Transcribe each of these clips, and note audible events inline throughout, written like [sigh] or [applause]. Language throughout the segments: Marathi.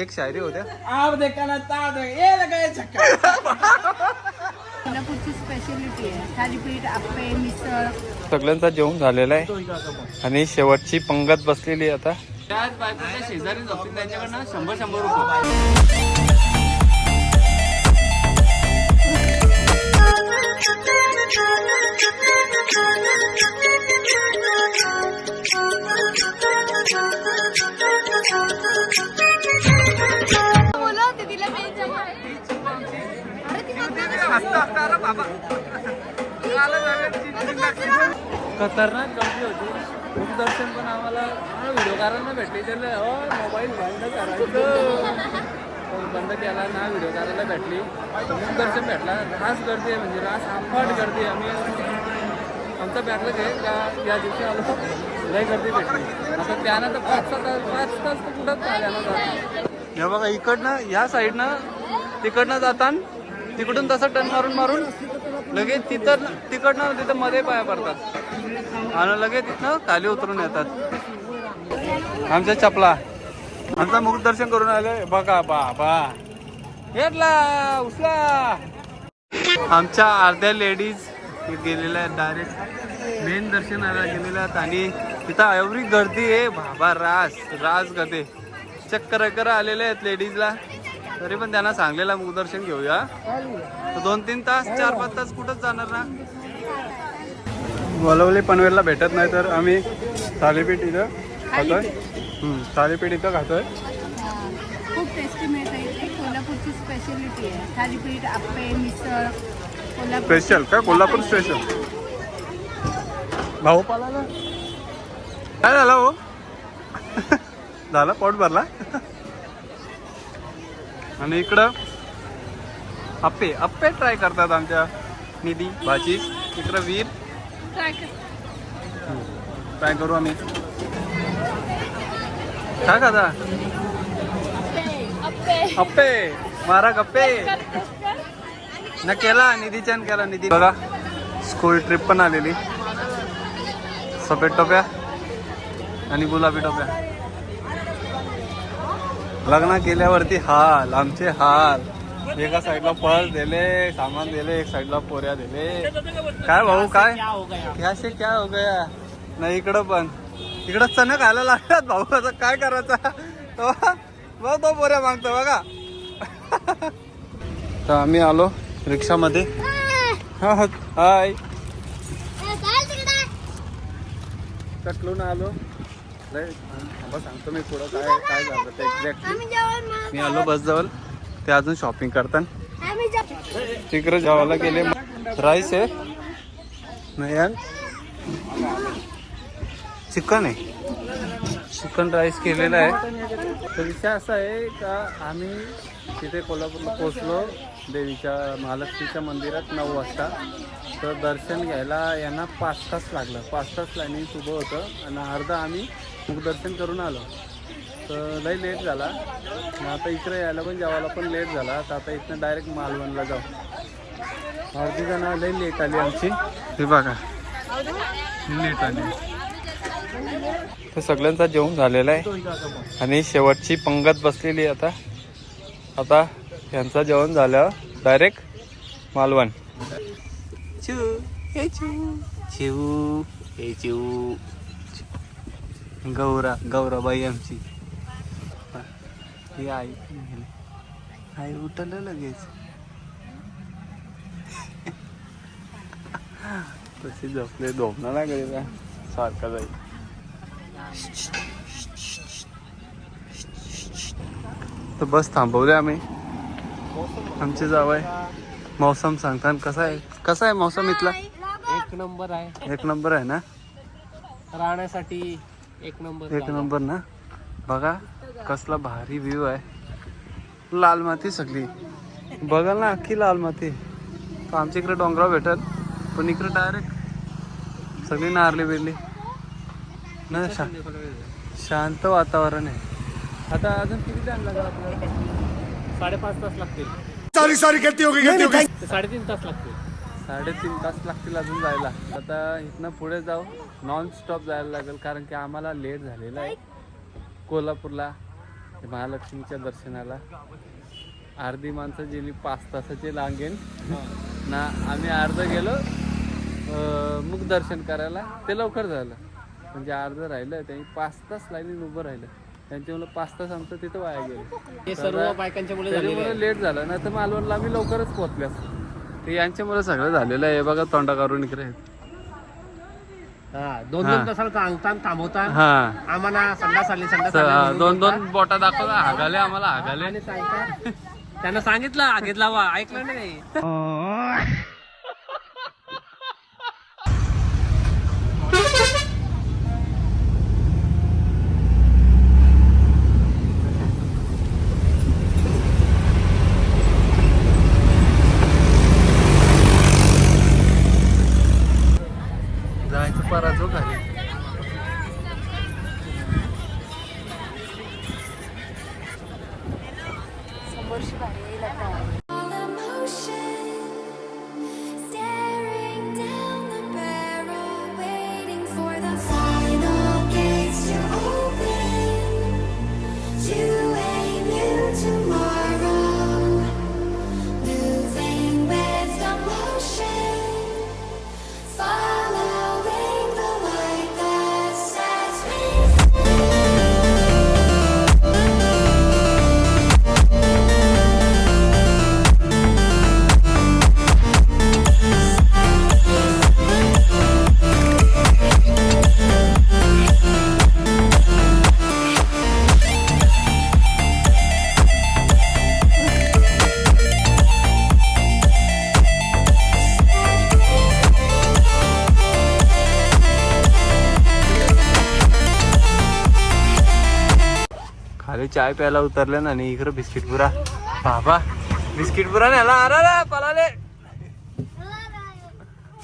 एक शायरी होत्या. आप देखा ना ता दे ये लगा ये छक्का कोल्हापूरची स्पेशालिटी आहे. थालीपीठ आप्पे मिसळ. सगळ्यांचा जेवण झालेला आहे. आणि शेवटची पंगत बसलेली आहे आता. त्याच बायकोच्या शेजारी त्यांच्याकडनं शंभर शंभर रुपये. खतरनाक गर्दी होती. खूप दर्शन पण आम्हाला व्हिडिओकारांना भेटले. त्याला हो मोबाईल बंद करायचं. बंद केला ना व्हिडिओ करायला भेटली. खूप दर्शन भेटला. रास गर्दी आहे म्हणजे रास आंबट गर्दी आहे. आम्ही आमचं भेटलं आहे. का या दिवशी आलो. लय गर्दी भेटली. आता त्यानं तर पाच तास पाच तास तर कुठंच आल्या ना हे बघा इकडनं ह्या साईडनं तिकडनं जाताना तिकडून तसं टन मारून मारून लगेच तिथं तिकडनं तिथं मध्ये पाया पडतात. आणि लगेच तिथनं खाली उतरून येतात. आमच्या चपला. आमचा मुखदर्शन करून आले. बघा बाबा. घेतला उचला. आमच्या अर्ध्या लेडीज गेलेल्या आहेत डायरेक्ट मेन दर्शनाला गेलेल्या आहेत आणि तिथं एवढी गर्दी आहे. बाबा रास रास गर्दी. चक्कर आलेले आहेत लेडीजला. तरी पण त्यांना सांगलेला मुखदर्शन घेऊया. तर दोन तीन तास चार पाच तास कुठंच जाणार ना? वलवली पनवेलला भेटत नाही तर आम्ही थालीपीठ इथं खातोय. हम्म, थालीपीठ इथं खातोय. खूप टेस्टी मिळतं इथे. कोल्हापूरची स्पेशालिटी आहे. थालीपीठ आप्पे मिसळ कोल्हापूर स्पेशल काय कोल्हापूर स्पेशल भाऊ पाला काय झालं हो? [laughs] झाला पोट भरला? आणि इकडं अप्पे अप्पे ट्राय करतात आमच्या निधी भाजी इकडं वीर. ट्राय करू. आम्ही. काय खाता अप्पे मारा गप्पे. न केला निधीच्यान केला निधी. बघा स्कूल ट्रिप पण आलेली. सफेद टोप्या आणि गुलाबी टोप्या. लग्न केल्यावरती हाल आमचे हाल. एका साईडला पळ दिले सामान दिले एक साईडला पोऱ्या दिले. काय भाऊ काय? याशे क्या हो गया? नाही इकडं पण. इकडं चण खायला लागतात भाऊ आता काय करायचं? तो बघ तो पोऱ्या मागतो बघा. तर आम्ही आलो रिक्षामध्ये. हा हाय. कटलून आलो. लय थांबा सांगतो मी पुढं काय काय झालं ते एक्झॅक्टली मी आलो बस जवळ ते अजून शॉपिंग करतात. तिकडे जेवायला गेले. राईस आहे. नाही यार. चिकन आहे. चिकन राईस केलेलं आहे. तर विषय असा आहे का आम्ही तिथे कोल्हापूरला पोचलो देवीच्या महालक्ष्मीच्या मंदिरात नऊ वाजता. तर दर्शन घ्यायला यांना पाच तास लागलं. पाच तास लाईनिंग उभं होतं आणि अर्धा आम्ही मुखदर्शन करून आलो. तर लई लेट झाला. मग आता इकडे यायला पण जेवायला पण लेट झाला. तर आता इथनं डायरेक्ट मालवणला जाऊ. अर्धी जण लई लेट आली आमची. हे बघा. लेट आली. तर सगळ्यांचा जेवण झालेला आहे. आणि शेवटची पंगत बसलेली आहे आता. आता यांचं जेवण झालं. डायरेक्ट मालवण. चू हे चू. चिऊ हे चिऊ गौरा गौराबाई आमची. ही आई. आई उठलं लगेच. तशी झोपले. झोपणार ना गेलेला सारखा जाईल. तर बस थांबवले आम्ही. आमचे जावय मौसम सांगतात कसा आहे? कसा आहे मौसम इथला? एक नंबर आहे. एक नंबर आहे ना? राहण्यासाठी एक नंबर एक नंबर ना? बघा कसला भारी व्ह्यू आहे. लाल माती सगळी. बघा ना अख्खी लाल माती. तर आमच्या इकडे डोंगराव भेटल. पण इकडे डायरेक्ट सगळी नारली बिरली. ना शा शांत वातावरण आहे. आता अजून किती टाइम लागेल आपल्याला? साडेपाच तास लागतील. सारी सारी गलती हो गई गलती हो गई ते साडेतीन तास लागतील. साडेतीन तास लागतील अजून जायला. आता इथनं पुढे जाऊ नॉन स्टॉप जायला लागेल कारण की आम्हाला लेट झालेला आहे. कोल्हापूरला महालक्ष्मीच्या दर्शनाला. अर्धी माणसं गेली पाच तासाची लांगेन ना आम्ही अर्ध गेलो अं, मुख दर्शन करायला ते लवकर झालं. म्हणजे अर्ध राहिलं त्यांनी पाच तास लाईनीत उभं राहिलं. त्यांच्यामुळे पाच तास आमचं तिथं वाया गेलं. हे सर्व बायकांच्या मुळे लेट झालं. नाही तर मालवणला आम्ही लवकरच पोहोचले असतो ते यांच्यामुळे सगळं झालेलं आहे. हे बघा तोंडा करून इकडे. हा दोन हा. दोन तासाला सांगतान थांबवतान हा. आम्हाला संडास आली संडास हा, दोन. दोन बोटा दाखवला हागाले आम्हाला हागाले. आणि सांगतात. त्यांना सांगितलं आगीत लावा. ऐकलं नाही. [laughs] खाली चाय प्यायला उतरले ना आणि इकडं बिस्किट पुरा. बाबा बिस्किट पुरा न्याला अरे रे पळाले.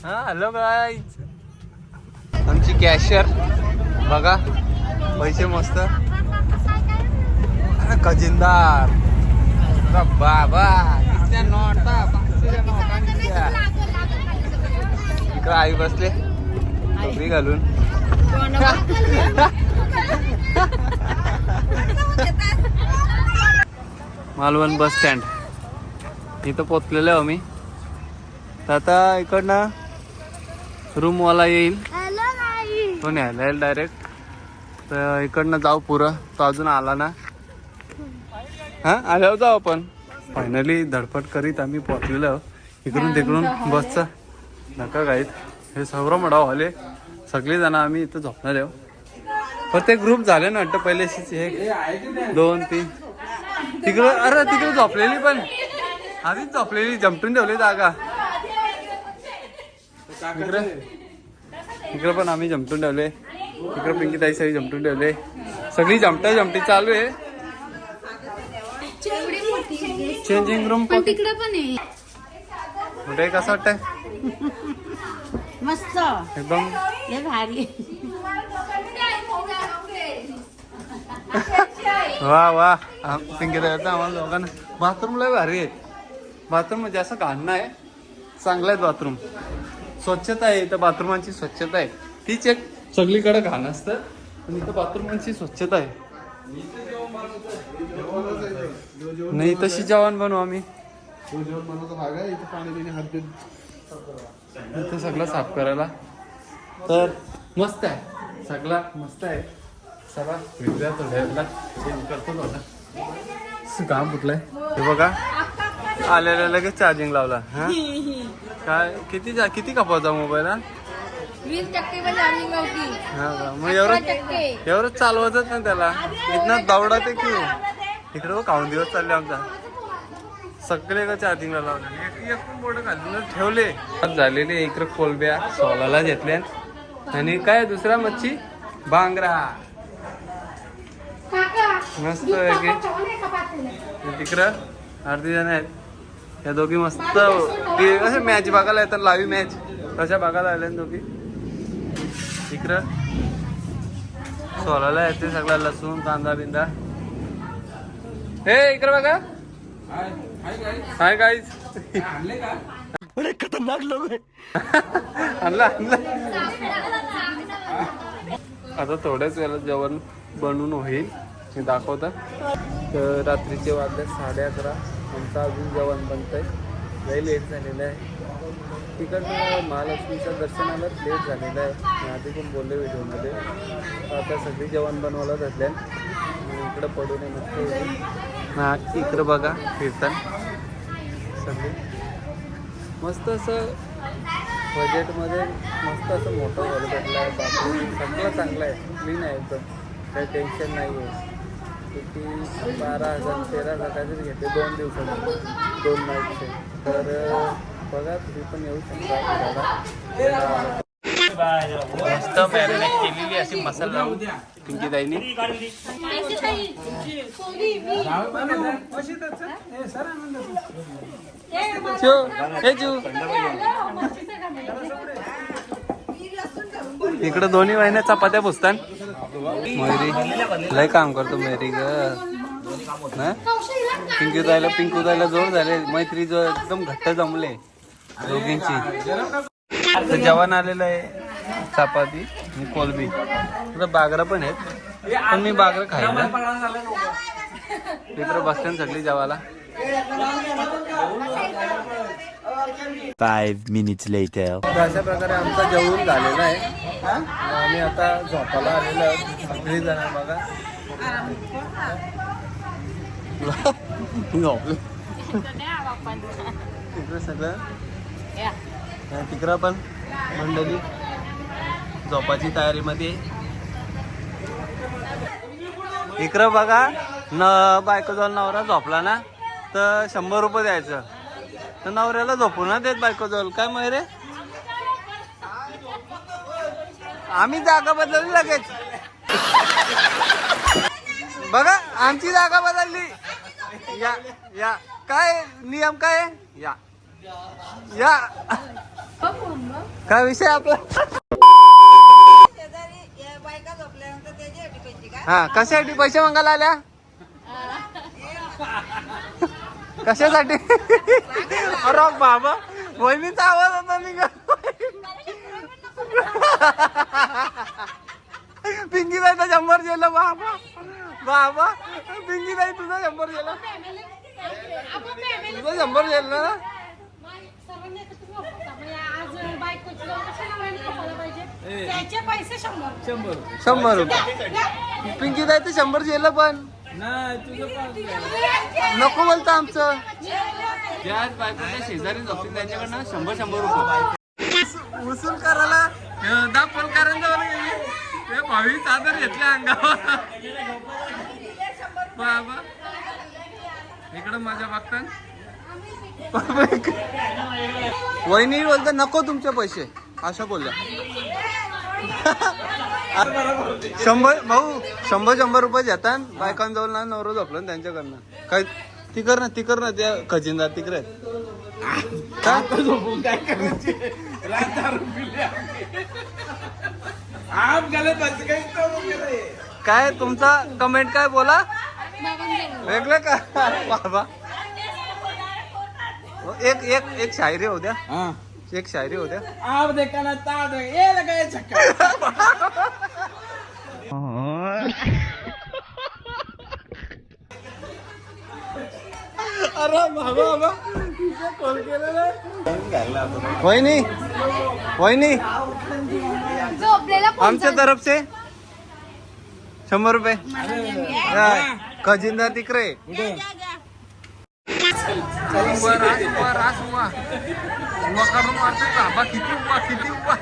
हा हॅलो काय आमची कॅशियर बघा पैसे मस्त. अरे खजिनदार. बाबा इकडं आई बसले टोपी घालून. Malvan bus stand. इथं पोचलेलो आहे आम्ही. तर आता इकडनं रूमवाला येईल. तो न्यायला येईल डायरेक्ट तर इकडनं जाऊ पुरं. तो अजून आला ना. हां आल्यावर जाऊ आपण. फायनली धडपड करीत आम्ही पोचलेलो. इकडून तिकडून बसचं. नका गाईत. हे सर्व मडाव आले सगळे जण आम्ही इथं झोपणार आहोत. पण ते ग्रुप झाले ना वाटतं? पहिले एक दोन तीन. तिकडं अरे तिकडे झोपलेली पण. आधीच झोपलेली जमटून ठेवली जागा. इकडे. इकडे पण आम्ही जमटून ठेवले. इकडे पिंकी ताई सगळी जमटून ठेवले. सगळी जमटा जमटी चालू आहे. चेंजिंग रूम पण तिकडे पण आहे. कुठे कसं वाटतंय? मस्त. एकदम. भारी. वा वा. पिंकी ताई आम्हाला दोघांना. बाथरूमला भारी आहे. बाथरूम म्हणजे असं घाण आहे चांगलं आहे बाथरूम स्वच्छता आहे. इथं बाथरूमांची स्वच्छता आहे. तीच एक सगळीकडे घाण असतं. पण इथं बाथरूमांची स्वच्छता आहे. नाही तशी जेवण बनवू आम्ही. इथं सगळं साफ करायला. तर मस्त आहे. सगळा मस्त आहे. चला करतो काम कुठलंय हे बघा. आलेल्या लगेच चार्जिंग लावला हा? [laughs] काय किती जा किती कापायचा मोबाईल हा? वीस टक्के पण चार्जिंग नव्हती. हा का? मग एवढं टक्के. एवढं चालवतच ना त्याला. इथनं दौडा ते की? इकडे काऊन दिवस चालले आमचा. सगळे का चार्जिंगला लावले? एक पण बोर्ड घालून ठेवले. झालेले इकडे कोलब्या सोलाला घेतल्या आणि काय दुसरा मच्छी? बांगरा मस्त तिकडं अर्धी जण आहेत. या दोघी मस्त कसं मॅच बघायला येतात लावी मॅच तशा बघायला आल्या दोघी. इकडं. सोलाला येते सगळा लसूण कांदा बिंदा. हे इकडे बघा. हाय खतरनाक लोग हैं आणला आणला. आता थोड्याच वेळात जेवण बनवून होईल. मी दाखवतं तर रात्रीचे वाजले साडे अकरा. आमचं अजून जेवण बनतंय लई लेट झालेलं आहे. तिकडनं महालक्ष्मीच्या दर्शनाला लेट झालेलं आहे. मी आधी पण बोलले व्हिडिओमध्ये. आता सगळी जेवण बनवायला धरल्या इकडं पडू नये मस्त हा इकडं बघा कीर्तन. सगळे. मस्त असं बजेटमध्ये मस्त असं मोठं हॉल भेटलं आहे. बाकी सगळं चांगलं आहे. क्लीन आहे एकदम. काही टेन्शन नाही आहे किती? बारा हजार तेरा हजार काहीतरी घेते दोन दिवसाचे दोन नाईटचे तर बघा तुम्ही पण येऊ शकता. मस्त मॅरिनेट केलेली अशी मसाला लावून. पिंकी ताईनी हे इकडे दोन्ही महिन्यात चपात्या पुसतात मयुरी लय काम करतो मेरी ग. पिंकू जायला पिंकू जायला जोर झाले. मैत्री जो एकदम घट्ट जमले दोघींची. जवान जेवण आलेलं आहे चपाती आणि कोलबी. तुझं बागरा पण आहेत पण मी बागरा खायला मित्र बसतात सगळी जेवायला. Five minutes later. तर अशा प्रकारे आमचा जेवण झालेला आहे. आम्ही आता झोपायला आलेलो आहोत. सगळी जण बघा. झोपले. तिकडे सगळं. तिकडं पण मंडळी झोपाची तयारीमध्ये. इकडं बघा न बायको जवळ नवरा झोपला ना तर शंभर रुपये द्यायचं. तर नवऱ्याला झोपू ना देत बायको जवळ काय मग रे? आम्ही जागा बदलली लगेच. बघा आमची जागा बदलली. या या. काय नियम काय? या. या. काय विषय आपला? हा कशासाठी? पैसे मंगायला आल्या? कशासाठी? अरे बाबा वहिनीचा आवाज होता निघा पिंकी बाई तर शंभर गेलं बाबा. बाबा पिंकी बाई तुझा शंभर गेला. तुझा शंभर गेलं ना? शंभर. शंभर शंभर रुपये. पिंकी बाई तर शंभर गेलं पण. नाही नको बोलतं आमचं. ज्या बायकोच्या शेजारी झोपतील त्यांच्याकडनं शंभर शंभर रुपये. उसूल करायला? दाखल भावी चादर घेतल्या अंगावर. बाबा. इकडं माझ्या बघतात वहिनी बोलते नको तुमचे पैसे. असं बोलल्या. शंभर भाऊ शंभर शंभर रुपये घेतात बायकांजवळ ना नवरं झोपलं ना त्यांच्याकडनं. काय तिकर ना तिकर ना त्या खजिनदार तिकडे. काय झोपून करायचे? रात दारू तो करे तुमचा कमेंट काय बोला? वेगळं का? बाबा. एक एक एक शायरी होऊ द्या. हाँ. एक शायरी होऊ द्या. आप देखा ना ता दे ये छक्का [laughs] अरे बाबा बाबा कॉल केलेला वहिनी वहिनी. झोपलेला आमच्या तरफ से शंभर रुपये. खजिंदा खजिनदार तिकडे. उभा रास उभा किती उभा.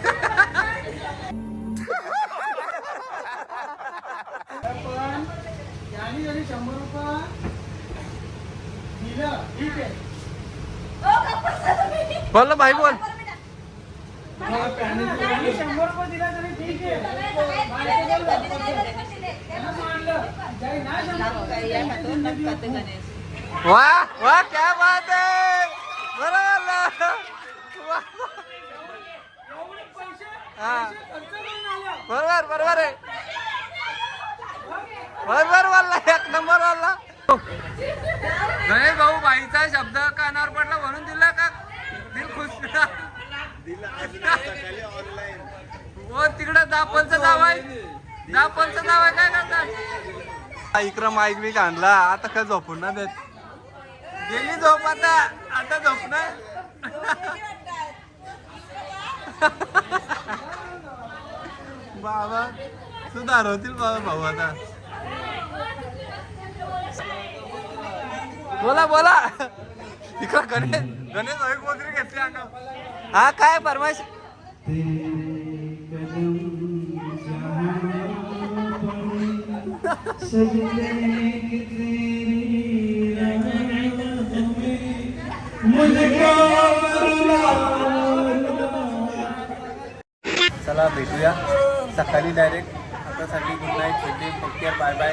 करून मारतो बाबा किती उभा किती उभा बोल ना भाई बोल. वाह वाह क्या बात है बरोबर वाह. हा. बरोबर बरोबर आहे. बरोबर वाला एक नंबर वाला. नाही भाऊ बाईचा शब्द कानावर पडला म्हणून दिला का? दिल खुश. हो तिकडे दापोलचं नाव आहे. दापोलचं नाव आहे काय करतात इकडं माईक बी आणला. आता काय झोपून ना देत गेली झोप आता. आता झोप ना बाबा सुधार होतील बाबा भाऊ आता. बोला बोला. इकडं गणेश गणेश वगैरे घेतली अंगा हा काय फरमाईश चला भेटूया. सकाळी डायरेक्ट आतासाठी गुड नाईट भेटली टेक केअर बाय बाय